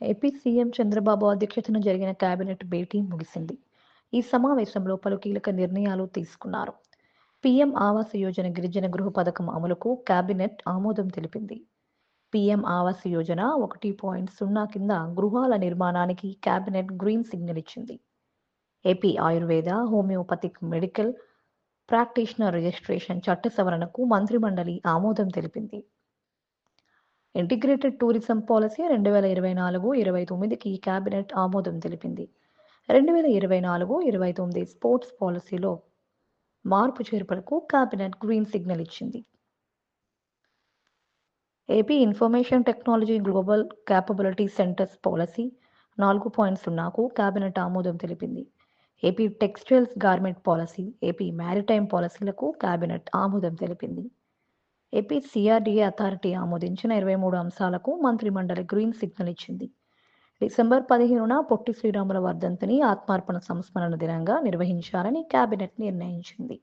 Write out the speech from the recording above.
AP CM Chandrababu అధ్యక్షతన జరిగిన cabinet భేటీ ముగిసింది. ఈ సమావేశంలో పలు కీలక నిర్ణయాలు తీసుకున్నారు. పీఎం ఆవాస్ యోజన గిరిజన గృహ పథకం అమలుకు కేబినెట్ ఆమోదం తెలిపింది. పీఎం ఆవాస్ యోజన ఒకటి పాయింట్ సున్నా కింద గృహాల నిర్మాణానికి కేబినెట్ గ్రీన్ సిగ్నల్ ఇచ్చింది. AP Ayurveda homeopathic medical practitioner registration చట్ట సవరణకు మంత్రిమండలి ఆమోదం తెలిపింది. ఇంటిగ్రేటెడ్ టూరిజం పాలసీ రెండు వేల ఇరవై నాలుగు ఇరవై తొమ్మిదికి కేబినెట్ ఆమోదం తెలిపింది. రెండు వేల ఇరవై నాలుగు ఇరవై తొమ్మిది స్పోర్ట్స్ పాలసీలో మార్పు చేర్పులకు కేబినెట్ గ్రీన్ సిగ్నల్ ఇచ్చింది. AP information technology global capability centres policy నాలుగు పాయింట్ సున్నాకు కేబినెట్ ఆమోదం తెలిపింది. AP textiles garment policy AP maritime పాలసీలకు cabinet ఆమోదం తెలిపింది. ఏపీ సిఆర్డీఏ అథారిటీ ఆమోదించిన ఇరవై మూడు అంశాలకు మంత్రిమండలి గ్రీన్ సిగ్నల్ ఇచ్చింది. డిసెంబర్ పదిహేనున పొట్టి శ్రీరాముల వర్ధంతిని ఆత్మార్పణ సంస్మరణ దినంగా నిర్వహించాలని కేబినెట్ నిర్ణయించింది.